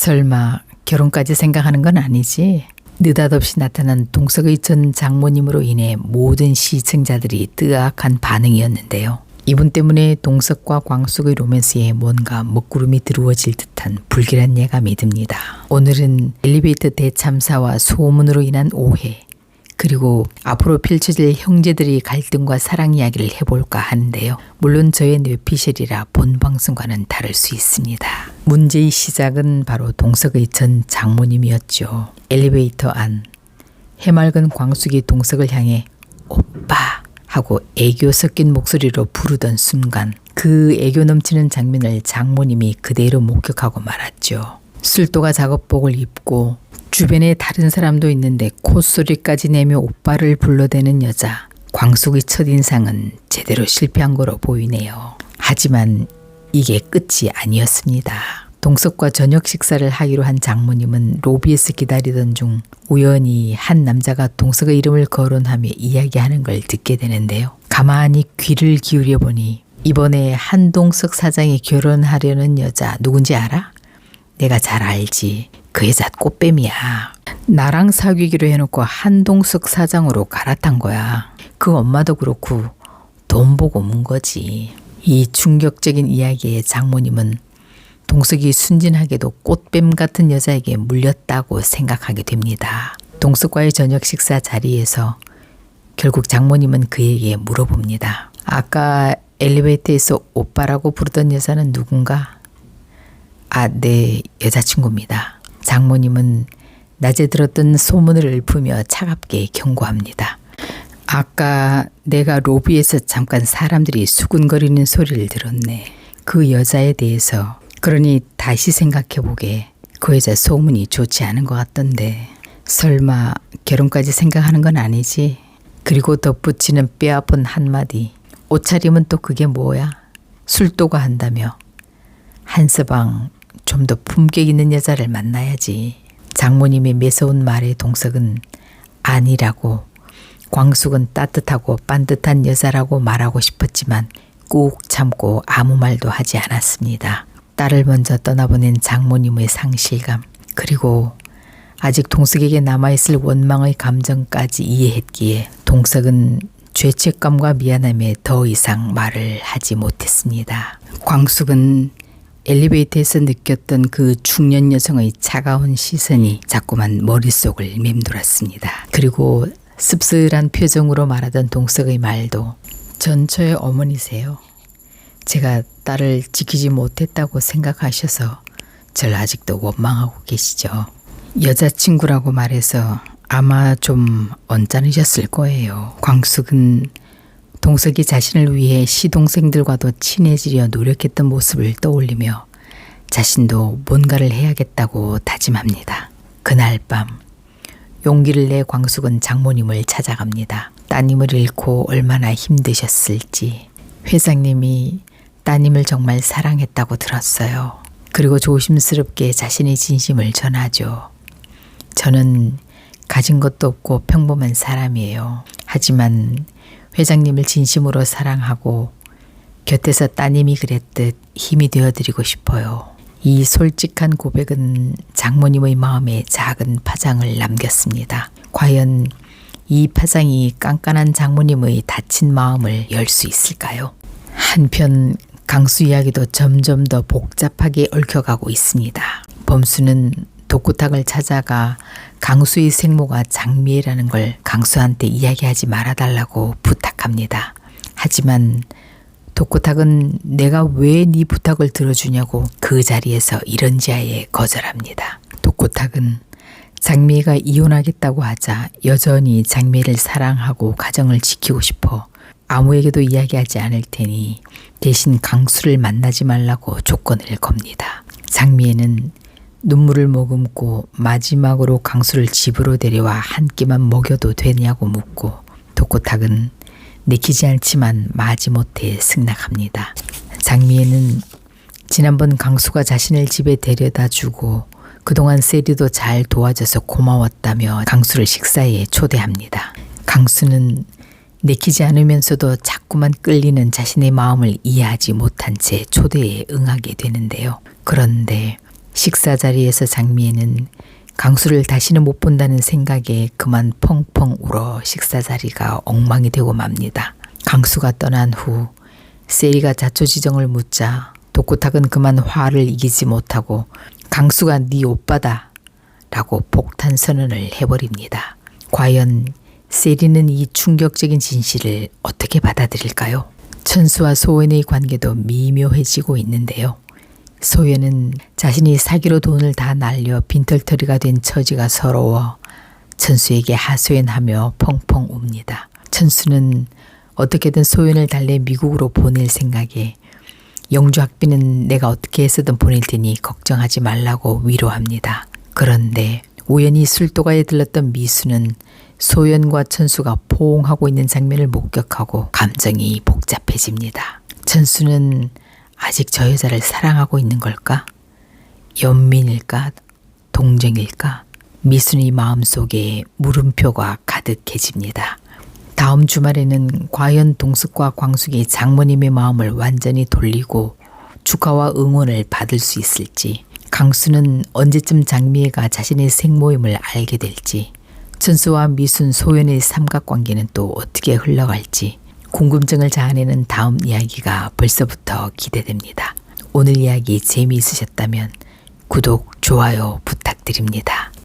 설마 결혼까지 생각하는 건 아니지? 느닷없이 나타난 동석의 전 장모님으로 인해 모든 시청자들이 뜨악한 반응이었는데요. 이분 때문에 동석과 광숙의 로맨스에 뭔가 먹구름이 드루어질 듯한 불길한 예감이 듭니다. 오늘은 엘리베이터 대참사와 소문으로 인한 오해, 그리고 앞으로 펼쳐질 형제들의 갈등과 사랑 이야기를 해볼까 하는데요. 물론 저의 뇌피셜이라 본 방송과는 다를 수 있습니다. 문제의 시작은 바로 동석의 전 장모님이었죠. 엘리베이터 안 해맑은 광숙이 동석을 향해 오빠 하고 애교 섞인 목소리로 부르던 순간 그 애교 넘치는 장면을 장모님이 그대로 목격하고 말았죠. 술도가 작업복을 입고 주변에 다른 사람도 있는데 콧소리까지 내며 오빠를 불러대는 여자. 광숙의 첫인상은 제대로 실패한 거로 보이네요. 하지만 이게 끝이 아니었습니다. 동석과 저녁 식사를 하기로 한 장모님은 로비에서 기다리던 중 우연히 한 남자가 동석의 이름을 거론하며 이야기하는 걸 듣게 되는데요. 가만히 귀를 기울여 보니 이번에 한동석 사장이 결혼하려는 여자 누군지 알아? 내가 잘 알지. 그 여자 꽃뱀이야. 나랑 사귀기로 해놓고 한동석 사장으로 갈아탄 거야. 그 엄마도 그렇고 돈 보고 문 거지. 이 충격적인 이야기에 장모님은 동석이 순진하게도 꽃뱀 같은 여자에게 물렸다고 생각하게 됩니다. 동석과의 저녁 식사 자리에서 결국 장모님은 그에게 물어봅니다. 아까 엘리베이터에서 오빠라고 부르던 여자는 누군가? 아, 네, 여자친구입니다. 장모님은 낮에 들었던 소문을 읊으며 차갑게 경고합니다. 아까 내가 로비에서 잠깐 사람들이 수군거리는 소리를 들었네. 그 여자에 대해서. 그러니 다시 생각해보게 그 여자 소문이 좋지 않은 것 같던데. 설마 결혼까지 생각하는 건 아니지? 그리고 덧붙이는 뼈아픈 한마디. 옷차림은 또 그게 뭐야? 술도가 한다며. 한서방 좀 더 품격 있는 여자를 만나야지. 장모님의 매서운 말에 동석은 아니라고 광숙은 따뜻하고 반듯한 여자라고 말하고 싶었지만 꾹 참고 아무 말도 하지 않았습니다. 딸을 먼저 떠나보낸 장모님의 상실감 그리고 아직 동석에게 남아있을 원망의 감정까지 이해했기에 동석은 죄책감과 미안함에 더 이상 말을 하지 못했습니다. 광숙은 엘리베이터에서 느꼈던 그 중년 여성의 차가운 시선이 자꾸만 머릿속을 맴돌았습니다. 그리고 씁쓸한 표정으로 말하던 동석의 말도 전처의 어머니세요. 제가 딸을 지키지 못했다고 생각하셔서 절 아직도 원망하고 계시죠. 여자친구라고 말해서 아마 좀 언짢으셨을 거예요. 광숙은 동석이 자신을 위해 시동생들과도 친해지려 노력했던 모습을 떠올리며 자신도 뭔가를 해야겠다고 다짐합니다. 그날 밤 용기를 내 광숙은 장모님을 찾아갑니다. 따님을 잃고 얼마나 힘드셨을지 회장님이 따님을 정말 사랑했다고 들었어요. 그리고 조심스럽게 자신의 진심을 전하죠. 저는 가진 것도 없고 평범한 사람이에요. 하지만 회장님을 진심으로 사랑하고 곁에서 따님이 그랬듯 힘이 되어드리고 싶어요. 이 솔직한 고백은 장모님의 마음에 작은 파장을 남겼습니다. 과연 이 파장이 깐깐한 장모님의 다친 마음을 열 수 있을까요? 한편 강수 이야기도 점점 더 복잡하게 얽혀가고 있습니다. 범수는 독구탁을 찾아가 강수의 생모가 장미애라는 걸 강수한테 이야기하지 말아달라고 부탁합니다. 하지만 독구탁은 내가 왜 네 부탁을 들어주냐고 그 자리에서 이런지아에 거절합니다. 독구탁은 장미애가 이혼하겠다고 하자 여전히 장미애를 사랑하고 가정을 지키고 싶어 아무에게도 이야기하지 않을 테니 대신 강수를 만나지 말라고 조건을 겁니다. 장미애는 눈물을 머금고 마지막으로 강수를 집으로 데려와 한 끼만 먹여도 되냐고 묻고 독고탁은 내키지 않지만 마지못해 승낙합니다. 장미애는 지난번 강수가 자신을 집에 데려다 주고 그동안 세리도 잘 도와줘서 고마웠다며 강수를 식사에 초대합니다. 강수는 내키지 않으면서도 자꾸만 끌리는 자신의 마음을 이해하지 못한 채 초대에 응하게 되는데요. 그런데 식사 자리에서 장미애는 강수를 다시는 못 본다는 생각에 그만 펑펑 울어 식사 자리가 엉망이 되고 맙니다. 강수가 떠난 후 세리가 자초지정을 묻자 독고탁은 그만 화를 이기지 못하고 강수가 네 오빠다 라고 폭탄 선언을 해버립니다. 과연 세리는 이 충격적인 진실을 어떻게 받아들일까요? 천수와 소연의 관계도 미묘해지고 있는데요. 소연은 자신이 사기로 돈을 다 날려 빈털터리가 된 처지가 서러워 천수에게 하소연하며 펑펑 웁니다. 천수는 어떻게든 소연을 달래 미국으로 보낼 생각에 영주 학비는 내가 어떻게 해서든 보낼 테니 걱정하지 말라고 위로합니다. 그런데 우연히 술도가에 들렀던 미수는 소연과 천수가 포옹하고 있는 장면을 목격하고 감정이 복잡해집니다. 천수는 아직 저 여자를 사랑하고 있는 걸까? 연민일까? 동정일까? 미순의 마음속에 물음표가 가득해집니다. 다음 주말에는 과연 동숙과 광숙이 장모님의 마음을 완전히 돌리고 축하와 응원을 받을 수 있을지, 강수는 언제쯤 장미애가 자신의 생모임을 알게 될지, 천수와 미순 소연의 삼각관계는 또 어떻게 흘러갈지 궁금증을 자아내는 다음 이야기가 벌써부터 기대됩니다. 오늘 이야기 재미있으셨다면 구독, 좋아요 부탁드립니다.